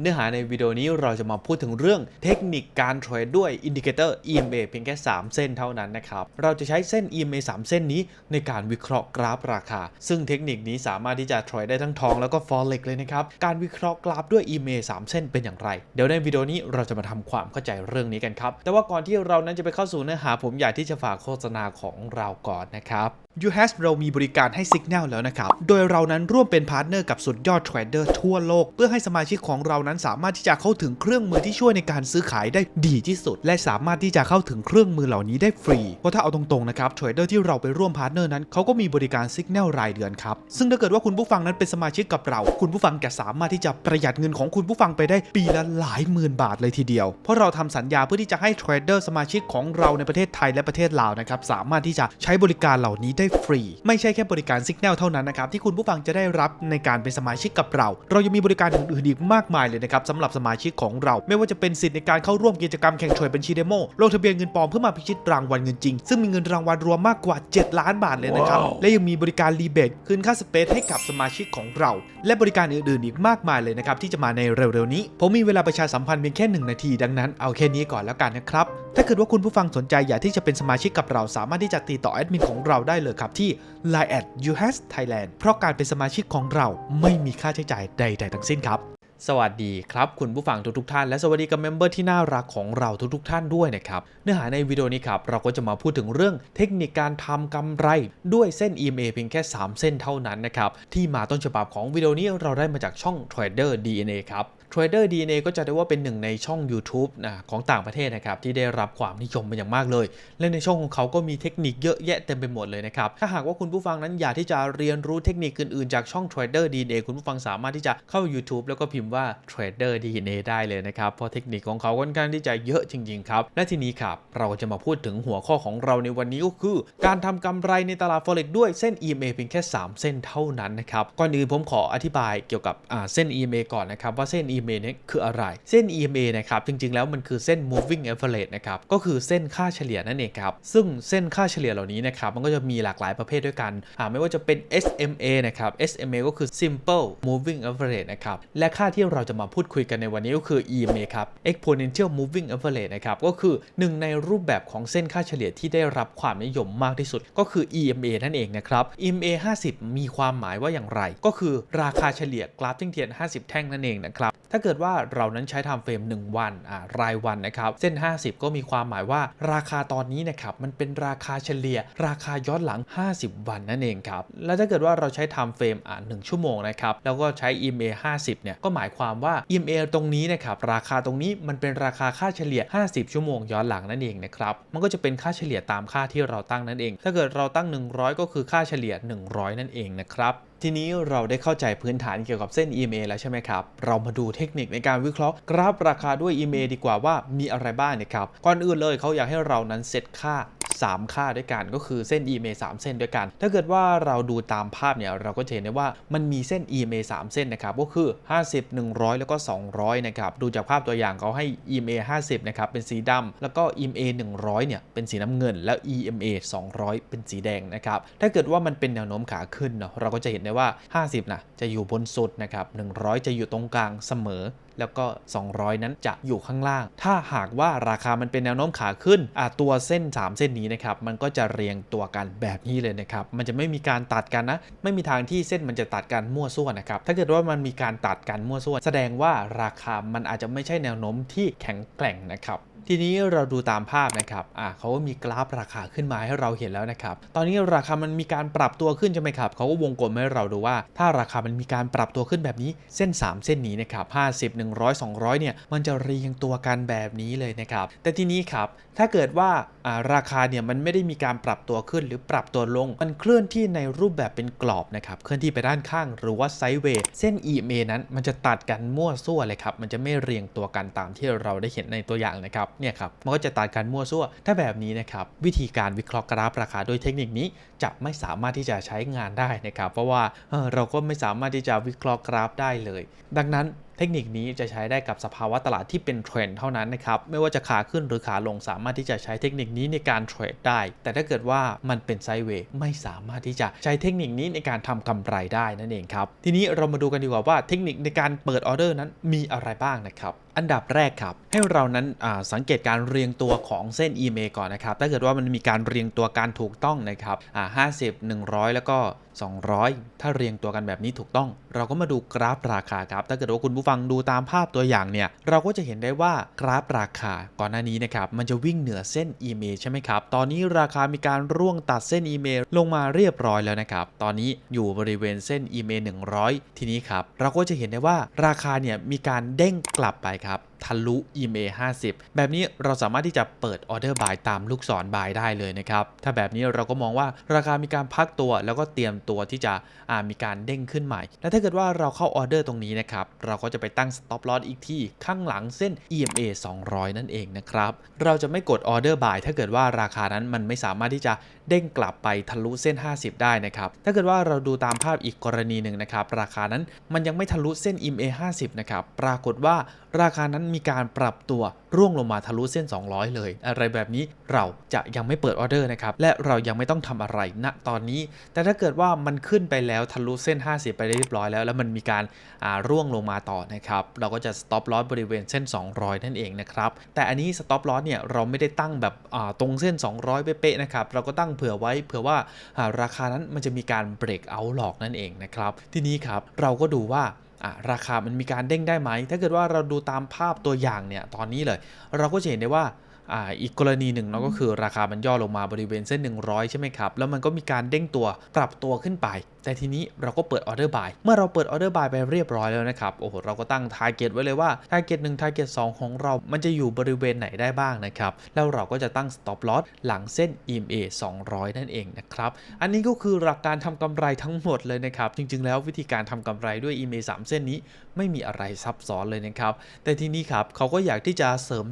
เนื้อหาในวิดีโอนี้เราจะมาพูดถึงเรื่องเทคนิคการเทรดด้วยอินดิเคเตอร์ EMA เพียงแค่ 3 เส้นเท่านั้นนะครับ เราจะใช้เส้น EMA 3 เส้นนี้ในการวิเคราะห์กราฟราคา ซึ่งเทคนิคนี้สามารถที่จะเทรดได้ทั้งทองแล้วก็ forex เลยนะครับ การวิเคราะห์กราฟด้วย EMA 3 เส้นเป็นอย่างไร เดี๋ยวในวิดีโอนี้เราจะมาทำความเข้าใจเรื่องนี้กันครับ แต่ว่าก่อนที่เรานั้นจะไปเข้าสู่เนื้อหาผมอยากที่จะฝากโฆษณาของเราก่อนนะครับ u h a s เรามีบริการให้ Signal แล้วนะครับ โดยเรานั้นร่วมเป็นพาร์ทเนอร์กับสุดยอดเทรดเดอร์ทั่วโลก เพื่อให้สมาชิกของเรานั้นสามารถที่จะเข้าถึงเครื่องมือที่ช่วยในการซื้อขายได้ดีที่สุด และสามารถที่จะเข้าถึงเครื่องมือเหล่านี้ได้ฟรี เพราะถ้าเอาตรงๆนะครับเทรดเดอร์ที่เราไปร่วมพาร์ทเนอร์นั้นเขาก็มีบริการ Signal รายเดือนครับ ซึ่งถ้าเกิดว่าคุณผู้ฟังนั้นเป็นสมาชิกกับเรา คุณผู้ฟังจะสามารถที่จะประหยัดเงินของคุณผู้ฟังไปได้ปีละหลายหมื่นบาทเลยทีเดียว เพราะเราทำสัญญาเพื่อที่จะให้เทรดเดอร์สมาชิกของเราในประเทศไทยและประเทศลาวนะครับสามารถที่จะใช้บริการเหล่านี้ได้ฟรี ไม่ใช่แค่บริการ Signal เท่านั้นนะครับที่คุณผู้ฟังจะได้รับในการเป็นสมาชิกกับเรา เรายังมีบริการอื่นๆอีกมากมายเลยนะครับสำหรับสมาชิกของเรา ไม่ว่าจะเป็นสิทธิ์ในการเข้าร่วมกิจกรรมแข่งเทรดบัญชีเดโมลงทะเบียนเงินปลอมเพื่อมาพิชิตรางวัลเงินจริง ซึ่งมีเงินรางวัลรวมมากกว่า 7 ล้านบาทเลยนะครับและยังมีบริการรีเบทคืนค่าสเปซให้กับสมาชิกของเรา และบริการอื่นๆอีกมากมายเลยนะครับที่จะมาในเร็วๆนี้ ผมมีเวลาประชาสัมพันธ์เพียงแค่1นาทีดังนั้นเอาแค่นี้ก่อนแล้วกันนะครับ ถ้าเกิดว่าคุณผู้ฟังสนใจอยากที่จะเป็นสมาชิกกับเราสามารถที่จะติดต่อแอดมินของเราได้เลยครับที่ line at u h a s Thailand เพราะการเป็นสมาชิกของเราไม่มีค่าใช้จ่ายใด ๆ ทั้งสิ้นครับสวัสดีครับคุณผู้ฟังทุกๆท่านและสวัสดีกับเมมเบอร์ที่น่ารักของเราทุกๆท่านด้วยนะครับเนื้อหาในวิดีโอนี้ครับเราก็จะมาพูดถึงเรื่องเทคนิคการทำกำไรด้วยเส้น EMA เพียงแค่ 3 เส้นเท่านั้นนะครับที่มาต้นฉบับของวิดีโอนี้เราได้มาจากช่อง Trader DNA ครับ Trader DNA ก็จะได้ว่าเป็นหนึ่งในช่อง YouTube นะของต่างประเทศนะครับที่ได้รับความนิยมเป็นอย่างมากเลย และในช่องของเขาก็มีเทคนิคเยอะแยะเต็มไปหมดเลยนะครับ ถ้าหากว่าคุณผู้ฟังนั้นอยากที่จะเรียนรู้เทคนิคอื่นๆ จากช่อง Trader DNA คุณผู้ฟังสามารถที่จะเข้า YouTube แล้วก็พิมพ์ว่า Trader DNA ได้เลยนะครับ เพราะเทคนิคของเขาค่อนข้างที่จะเยอะจริงๆครับ และทีนี้ครับเราจะมาพูดถึงหัวข้อของเราในวันนี้ก็คือ การทำกำไรในตลาด Forex ด้วยเส้น EMA เพียงแค่ 3 เส้นเท่านั้นนะครับก่อนอื่นผมขออธิบายเกี่ยวกับเส้น EMA ก่อนนะครับว่าเส้น EMA เนี่ยคืออะไร เส้น EMA นะครับ จริง ๆ แล้วมันคือเส้น moving average นะครับ ก็คือเส้นค่าเฉลี่ยนั่นเองครับ ซึ่งเส้นค่าเฉลี่ยเหล่านี้นะครับ มันก็จะมีหลากหลายประเภทด้วยกัน ไม่ว่าจะเป็น SMA นะครับ SMA ก็คือ simple moving average นะครับ และค่าที่เราจะมาพูดคุยกันในวันนี้ก็คือ EMA ครับ exponential moving average นะครับ ก็คือหนึ่งในรูปแบบของเส้นค่าเฉลี่ยที่ได้รับความนิยมมากที่สุด ก็คือ EMA นั่นเองนะครับ EMA 50 มีความหมายว่าอย่างไร ก็คือราคาเฉลี่ยกราฟเทียน 50 แท่งนั่นเองนะครับ ถ้าเกิดว่าเรานั้นใช้ทม์เฟรม 1 วันอ่ารายวันนะครับ เส้น 50 ก็มีความหมายว่าราคาตอนนี้นะครับมันเป็นราคาเฉลี่ย ราคาย้อนหลัง 50 วันนั่นเองครับ แล้วถ้าเกิดว่าเราใช้ทม์เฟรมอ่า1ชั่วโมงนะครับ แล้วก็ใช้ EMA 50 เนี่ย ก็หมายความว่า EMA ตรงนี้นะครับ ราคาตรงนี้มันเป็นราคาค่าเฉลี่ย 50 ชั่วโมงย้อนหลังนั่นเองนะครับ มันก็จะเป็นค่าเฉลี่ยตามค่าที่เราตั้งนั่นเอง ถ้าเกิดเราตั้ง 100 ก็คือค่าเฉลี่ย 100 นั่นเองนะครับ ทีนี้เราได้เข้าใจพื้นฐานเกี่ยวกับเส้น EMA แล้วใช่ไหมครับ เรามาดูเทคนิคในการวิเคราะห์กราฟราคาด้วย EMA ดีกว่าว่ามีอะไรบ้างนะครับ ก่อนอื่นเลยเขาอยากให้เรานั้นเซตค่า 3 ค่าด้วยกัน ก็คือเส้น EMA 3 เส้นด้วยกัน ถ้าเกิดว่าเราดูตามภาพเนี่ยเราก็จะเห็นได้ว่ามันมีเส้น EMA 3 เส้นนะครับก็คือ 50 100 แล้วก็ 200 นะครับดูจากภาพตัวอย่างเขาให้ EMA 50 นะครับเป็นสีดำแล้วก็ EMA 100 เนี่ยเป็นสีน้ำเงิน แล้ว EMA 200 เป็นสีแดงนะครับถ้าเกิดว่ามันเป็นแนวโน้มขาขึ้นเนาะเราก็จะเห็นได้ว่า 50นะจะอยู่บนสุดนะครับ100 จะอยู่ตรงกลางเสมอ แล้วก็ 200 นั้นจะอยู่ข้างล่าง ถ้าหากว่าราคามันเป็นแนวโน้มขาขึ้นอะตัวเส้น 3 เส้นนี้นะครับมันก็จะเรียงตัวกันแบบนี้เลยนะครับมันจะไม่มีการตัดกันนะ ไม่มีทางที่เส้นมันจะตัดกันมั่วซั่วนะครับถ้าเกิดว่ามันมีการตัดกันมั่วซั่ว แสดงว่าราคามันอาจจะไม่ใช่แนวโน้มที่แข็งแกร่งนะครับทีนี้เราดูตามภาพนะครับ อ่าเขาก็มีกราฟราคาขึ้นมาให้เราเห็นแล้วนะครับ ตอนนี้ราคามันมีการปรับตัวขึ้นใช่ไหมครับ เขาก็วงกลมให้เราดูว่า ถ้าราคามันมีการปรับตัวขึ้นแบบนี้ เส้น 3 เส้นนี้นะครับ 50 100 200เนี่ยมันจะเรียงตัวกันแบบนี้เลยนะครับแต่ทีนี้ครับถ้าเกิดว่าราคาเนี่ยมันไม่ได้มีการปรับตัวขึ้นหรือปรับตัวลง มันเคลื่อนที่ในรูปแบบเป็นกรอบนะครับเคลื่อนที่ไปด้านข้างหรือว่าไซด์เวย์เส้น EMA นั้นมันจะตัดกันมั่วซั่วเลยครับมันจะไม่เรียงตัวกันตามที่เราได้เห็นในตัวอย่างนะครับเนี่ยครับมันก็จะตัดกันมั่วซั่ว ถ้าแบบนี้นะครับวิธีการวิเคราะห์กราฟราคาด้วยเทคนิคนี้จะไม่สามารถที่จะใช้งานได้นะครับ เพราะว่าเออเราก็ไม่สามารถที่จะวิเคราะห์กราฟได้เลย ดังนั้น เทคนิคนี้จะใช้ได้กับสภาวะตลาดที่เป็นเทรนด์เท่านั้นนะครับ ไม่ว่าจะขาขึ้นหรือขาลงสามารถที่จะใช้เทคนิคนี้ในการเทรดได้ แต่ถ้าเกิดว่ามันเป็นไซด์เวย์ไม่สามารถที่จะใช้เทคนิคนี้ในการทำกำไรได้นั่นเองครับ ทีนี้เรามาดูกันดีกว่าว่าเทคนิคในการเปิดออเดอร์นั้นมีอะไรบ้างนะครับ อันดับแรกครับ ให้เรานั้นสังเกตการเรียงตัวของเส้น EMA ก่อนนะครับ ถ้าเกิดว่ามันมีการเรียงตัวการถูกต้องนะครับอ่า50 100แล้วก็ 200 ถ้าเรียงตัวกันแบบนี้ถูกต้อง เราก็มาดูกราฟราคาครับ ถ้าเกิดว่าคุณผู้ฟังดูตามภาพตัวอย่างเนี่ย เราก็จะเห็นได้ว่ากราฟราคาก่อนหน้านี้นะครับมันจะวิ่งเหนือเส้น EMA ใช่ไหมครับ ตอนนี้ราคามีการร่วงตัดเส้น EMA ลงมาเรียบร้อยแล้วนะครับ ตอนนี้อยู่บริเวณเส้น EMA 100 ทีนี้ครับเราก็จะเห็นได้ว่าราคาเนี่ยมีการเด้งกลับไปครับ ทะลุ EMA 50 แบบนี้เราสามารถที่จะเปิดออเดอร์บายตามลูกศรบายได้เลยนะครับ ถ้าแบบนี้เราก็มองว่าราคามีการพักตัว แล้วก็เตรียมตัวที่จะมีการเด้งขึ้นใหม่ และถ้าเกิดว่าเราเข้าออเดอร์ตรงนี้นะครับ เราก็จะไปตั้ง stop loss อีกที่ข้างหลังเส้น EMA 200 นั่นเองนะครับ เราจะไม่กดออเดอร์บายถ้าเกิดว่าราคานั้นมันไม่สามารถที่จะเด้งกลับไปทะลุเส้น 50 ได้นะครับ ถ้าเกิดว่าเราดูตามภาพอีกกรณีหนึ่งนะครับ ราคานั้นมันยังไม่ทะลุเส้น EMA 50 นะครับ ปรากฏว่าราคานั้นมีการปรับตัวร่วงลงมาทะลุเส้น 200 เลย อะไรแบบนี้เราจะยังไม่เปิดออเดอร์นะครับ และเรายังไม่ต้องทำอะไรณตอนนี้ แต่ถ้าเกิดว่ามันขึ้นไปแล้วทะลุเส้น 50 ไปได้เรียบร้อยแล้ว แล้วมันมีการร่วงลงมาต่อนะครับ เราก็จะ stop loss บริเวณเส้น 200 นั่นเองนะครับ แต่อันนี้ stop loss เนี่ยเราไม่ได้ตั้งแบบตรงเส้น 200 เป๊ะๆนะครับ เราก็ตั้งเผื่อไว้เผื่อว่าราคานั้นมันจะมีการ break out หลอกนั่นเองนะครับ ทีนี้ครับเราก็ดูว่า ราคามันมีการเด้งได้ไหม ถ้าเกิดว่าเราดูตามภาพตัวอย่างเนี่ยตอนนี้เลย เราก็จะเห็นได้ว่า อ่าอีกกรณีหนึ่งเนาะก็คือราคามันย่อลงมาบริเวณเส้น 100 ใช่ไหมครับ แล้วมันก็มีการเด้งตัวปรับตัวขึ้นไป แต่ทีนี้เราก็เปิดออเดอร์บายเมื่อเราเปิดออเดอร์บายไปเรียบร้อยแล้วนะครับ โอ้โห เราก็ตั้งทาร์เก็ตไว้เลยว่าทาร์เก็ตหนึ่งทาร์เก็ตสของเรา มันจะอยู่บริเวณไหนได้บ้างนะครับ แล้วเราก็จะตั้ง stop loss หลังเส้น EMA 200 นั่นเองนะครับ อันนี้ก็คือหลักการทำกำไรทั้งหมดเลยนะครับ จริง ๆ แล้ววิธีการทำกำไรด้วย EMA 3 เส้นนี้ไม่มีอะไรซับซ้อนเลยนะครับ แต่ทีนี้ครับเขาก็อยากที่จะเสริม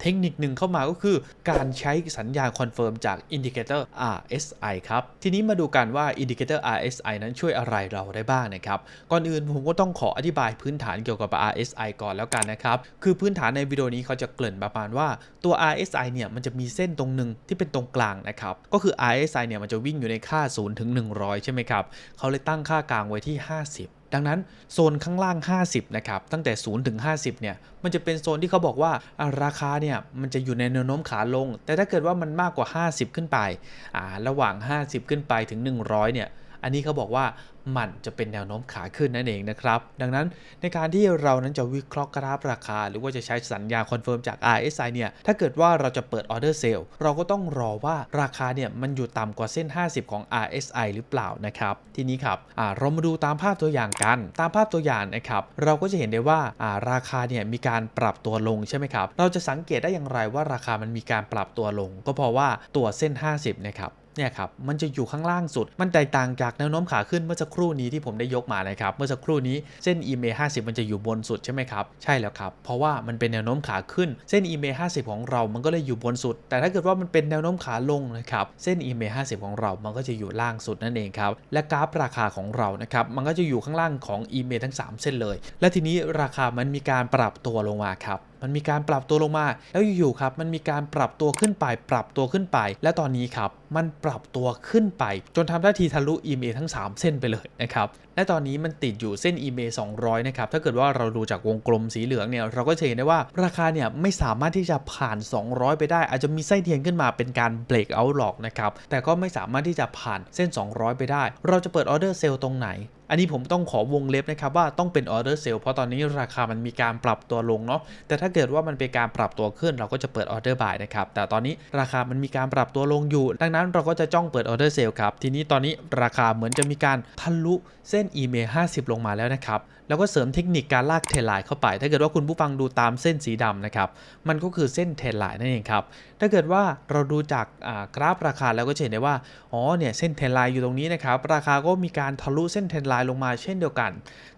เทคนิคหนึ่งเข้ามาก็คือการใช้สัญญาณคอนเฟิร์มจากอินดิเคเตอร์ RSI ครับ ทีนี้มาดูกันว่าอินดิเคเตอร์ RSI นั้นช่วยอะไรเราได้บ้างนะครับ ก่อนอื่นผมก็ต้องขออธิบายพื้นฐานเกี่ยวกับ RSI ก่อนแล้วกันนะครับ คือพื้นฐานในวิดีโอนี้เขาจะเกริ่นประมาณว่าตัว RSI เนี่ยมันจะมีเส้นตรงหนึ่งที่เป็นตรงกลางนะครับ ก็คือ RSI เนี่ยมันจะวิ่งอยู่ในค่า0ถึง100 ใช่ไหมครับ เขาเลยตั้งค่ากลางไว้ที่ 50 ดังนั้นโซนข้างล่าง 50 นะครับ ตั้งแต่ 0 ถึง 50 เนี่ย มันจะเป็นโซนที่เขาบอกว่าราคาเนี่ย มันจะอยู่ในแนวโน้มขาลง แต่ถ้าเกิดว่ามันมากกว่า 50 ขึ้นไป อ่า ระหว่าง 50 ขึ้นไปถึง 100 เนี่ย อันนี้เขาบอกว่า มันจะเป็นแนวโน้มขาขึ้นนั่นเองนะครับ ดังนั้นในการที่เรานั้นจะวิเคราะห์กราฟราคา หรือว่าจะใช้สัญญาคอนเฟิร์มจาก RSI เนี่ย ถ้าเกิดว่าเราจะเปิดออเดอร์เซลล์เราก็ต้องรอว่าราคาเนี่ยมันอยู่ต่ำกว่าเส้น 50 ของ RSI หรือเปล่านะครับ ทีนี้ครับเรามาดูตามภาพตัวอย่างกัน ตามภาพตัวอย่างนะครับเราก็จะเห็นได้ว่าราคาเนี่ยมีการปรับตัวลงใช่ไหมครับ เราจะสังเกตได้อย่างไรว่าราคามันมีการปรับตัวลง ก็เพราะว่าตัวเส้น 50 นะครับ เนี่ยครับมันจะอยู่ข้างล่างสุด มันแตกต่างจากแนวโน้มขาขึ้นเมื่อสักครู่นี้ที่ผมได้ยกมานะครับ เมื่อสักครู่นี้เส้น EMA 50 มันจะอยู่บนสุดใช่ไหมครับ ใช่แล้วครับ เพราะว่ามันเป็นแนวโน้มขาขึ้น เส้น EMA 50 ของเรา มันก็เลยอยู่บนสุด แต่ถ้าเกิดว่ามันเป็นแนวโน้มขาลงนะครับ เส้น EMA 50 ของเรา มันก็จะอยู่ล่างสุดนั่นเองครับ และกราฟราคาของเรา นะครับ มันก็จะอยู่ข้างล่างของ EMA ทั้ง 3 เส้นเลย และทีนี้ราคามันมีการปรับตัวลงมาครับ มันมีการปรับตัวลงมา แล้วอยู่ๆครับมันมีการปรับตัวขึ้นไป ปรับตัวขึ้นไป และตอนนี้ครับมันปรับตัวขึ้นไป จนทำได้ทีทะลุ EMA ทั้ง 3 เส้นไปเลยนะครับและตอนนี้มันติดอยู่เส้น EMA 200 นะครับ ถ้าเกิดว่าเราดูจากวงกลมสีเหลืองเนี่ย เราก็จะเห็นได้ว่าราคาเนี่ยไม่สามารถที่จะผ่าน 200 ไปได้ อาจจะมีไส้เทียนขึ้นมาเป็นการเบรกเอาท์หลอกนะครับ แต่ก็ไม่สามารถที่จะผ่านเส้น 200 ไปได้ เราจะเปิดออเดอร์เซลล์ตรงไหนอันนี้ผมต้องขอวงเล็บนะครับว่าต้องเป็นออเดอร์เซลเพราะตอนนี้ราคามันมีการปรับตัวลงเนาะแต่ถ้าเกิดว่ามันเป็นการปรับตัวขึ้นเราก็จะเปิดออเดอร์บายนะครับแต่ตอนนี้ราคามันมีการปรับตัวลงอยู่ ดังนั้นเราก็จะจ้องเปิดออเดอร์เซลครับทีนี้ตอนนี้ราคาเหมือนจะมีการทะลุเส้นน EMA 50 ลงมาแล้วนะครับ แล้วก็เสริมเทคนิคการลากเทรลไลน์เข้าไป ถ้าเกิดว่าคุณผู้ฟังดูตามเส้นสีดำนะครับ มันก็คือเส้นเทรลไลน์นั่นเองครับ ถ้าเกิดว่าเราดูจากกราฟราคาแล้วก็เห็นได้ว่า อ๋อ เนี่ย เส้นเทรลไลน์อยู่ตรงนี้นะครับ ราคาก็มีการทะลุเส้นเทรลไลน์ลงมาเช่นเดียวกัน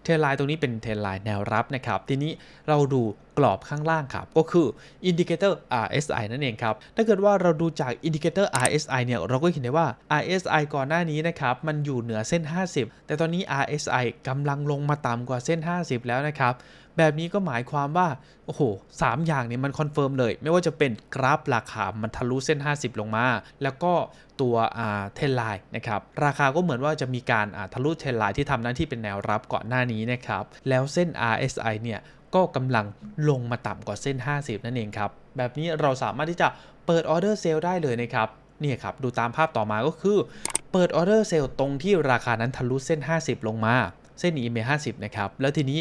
เทรลไลน์ตรงนี้เป็นเทรลไลน์แนวรับนะครับ ทีนี้เราดูกรอบข้างล่างครับก็คืออินดิเคเตอร์ RSI นั่นเองครับ ถ้าเกิดว่าเราดูจากอินดิเคเตอร์ RSI เนี่ยเราก็เห็นได้ว่า RSI ก่อนหน้านี้นะครับมันอยู่เหนือเส้น 50 แต่ตอนนี้ RSI กำลังลงมาต่ำกว่าเส้น 50 แล้วนะครับ แบบนี้ก็หมายความว่า โอ้โหสามอย่างนี้มันคอนเฟิร์มเลย ไม่ว่าจะเป็นกราฟราคา มันทะลุเส้น 50 ลงมา แล้วก็ตัวเทนไลน์นะครับ ราคาก็เหมือนว่าจะมีการาทะลุเทนไลน์ที่ทำหน้าที่เป็นแนวรับก่อนหน้านี้นะครับ แล้วเส้น RSI เนี่ยก็กำลังลงมาต่ำกว่าเส้น 50 นั่นเองครับ แบบนี้เราสามารถที่จะเปิดออเดอร์เซลได้เลยนะครับเนี่ยครับ ดูตามภาพต่อมาก็คือ เปิดออเดอร์เซลตรงที่ราคานั้นทะลุเส้น 50 ลงมา เส้น EMA 50 นะครับ แล้วทีนี้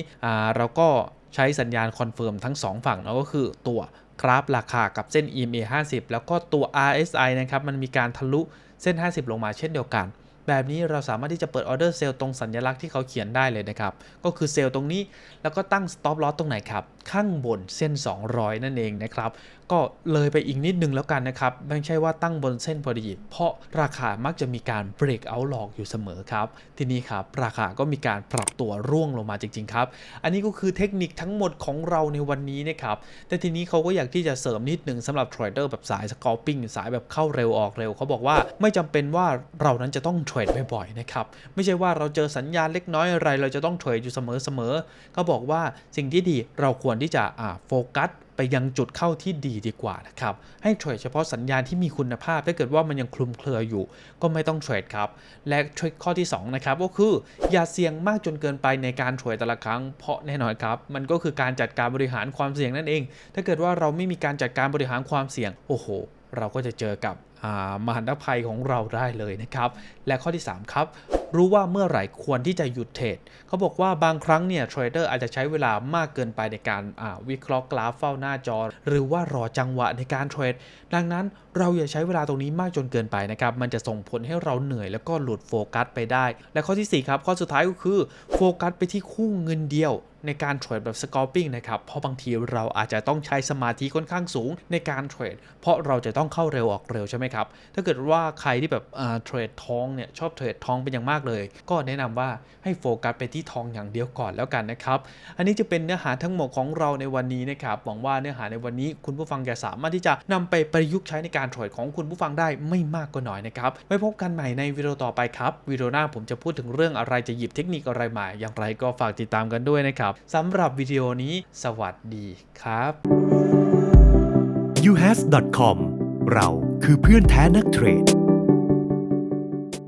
เราก็ใช้สัญญาณคอนเฟิร์มทั้ง 2 ฝั่งนะก็คือตัวกราฟราคากับเส้น EMA 50 แล้วก็ตัว RSI นะครับ มันมีการทะลุเส้น 50 ลงมาเช่นเดียวกัน แบบนี้เราสามารถที่จะเปิดออเดอร์เซลล์ตรงสัญลักษณ์ที่เขาเขียนได้เลยนะครับ ก็คือเซลล์ตรงนี้แล้วก็ตั้ง stop loss ตรงไหนครับ ข้างบนเส้น 200 นั่นเองนะครับ ก็เลยไปอีกนิดนึงแล้วกันนะครับ ไม่ใช่ว่าตั้งบนเส้นพอดี เพราะราคามักจะมีการ break out หลอกอยู่เสมอครับ ทีนี้ครับราคาก็มีการปรับตัวร่วงลงมาจริง ๆ ครับ อันนี้ก็คือเทคนิคทั้งหมดของเราในวันนี้นะครับ แต่ทีนี้เขาก็อยากที่จะเสริมนิดนึงสำหรับเทรดเดอร์แบบสาย scalping สายแบบเข้าเร็วออกเร็วเขาบอกว่าไม่จำเป็นว่าเรานั้นจะต้องเทรดบ่อยๆนะครับไม่ใช่ว่าเราเจอสัญญาณเล็กน้อยอะไร เราจะต้องเทรดอยู่เสมอๆเขาบอกว่าสิ่งที่ดีเราควรที่จะอ่าโฟกัสไปยังจุดเข้าที่ดีดีกว่านะครับให้เทรดเฉพาะสัญญาณที่มีคุณภาพ ถ้าเกิดว่ามันยังคลุมเครืออยู่ ก็ไม่ต้องเทรดครับ และทริคข้อที่2นะครับก็คืออย่าเสี่ยงมากจนเกินไปในการเทรดแต่ละครั้ง เพราะแน่นอนครับ มันก็คือการจัดการบริหารความเสี่ยงนั่นเอง ถ้าเกิดว่าเราไม่มีการจัดการบริหารความเสี่ยงโอ้โห เราก็จะเจอกับ มหันตภัยของเราได้เลยนะครับ และข้อที่ 3 ครับ รู้ว่าเมื่อไหร่ควรที่จะหยุดเทรดเขาบอกว่าบางครั้งเนี่ยเทรดเดอร์อาจจะใช้เวลามากเกินไปในการาวิเคราะห์กราฟเฝ้าหน้าจอ หรือว่ารอจังหวะในการเทรดดังนั้นเราอย่าใช้เวลาตรงนี้มากจนเกินไปนะครับ มันจะส่งผลให้เราเหนื่อยแล้วก็หลุดโฟกัสไปได้ และข้อที่4ครับข้อสุดท้ายก็คือโฟกัสไปที่คู่เงินเดียว ในการเทรดแบบ scalping นะครับ เพราะบางทีเราอาจจะต้องใช้สมาธิค่อนข้างสูงในการเทรด เพราะเราจะต้องเข้าเร็วออกเร็วใช่ไหมครับ ถ้าเกิดว่าใครที่แบบเทรดทองเนี่ยชอบเทรดทองเป็นอย่างมากเลย ก็แนะนำว่าให้โฟกัสไปที่ทองอย่างเดียวก่อนแล้วกันนะครับ อันนี้จะเป็นเนื้อหาทั้งหมดของเราในวันนี้นะครับ หวังว่าเนื้อหาในวันนี้คุณผู้ฟังจะสามารถที่จะนำไปประยุกต์ใช้ในการเทรดของคุณผู้ฟังได้ไม่มากก็น้อยนะครับ ไว้พบกันใหม่ในวิดีโอต่อไปครับ วิดีโอหน้าผมจะพูดถึงเรื่องอะไรจะหยิบเทคนิคอะไรมาอย่างไรก็ฝากติดตามกันด้วยนะครับสำหรับวิดีโอนี้สวัสดีครับ uhas.com เราคือเพื่อนแท้นักเทรด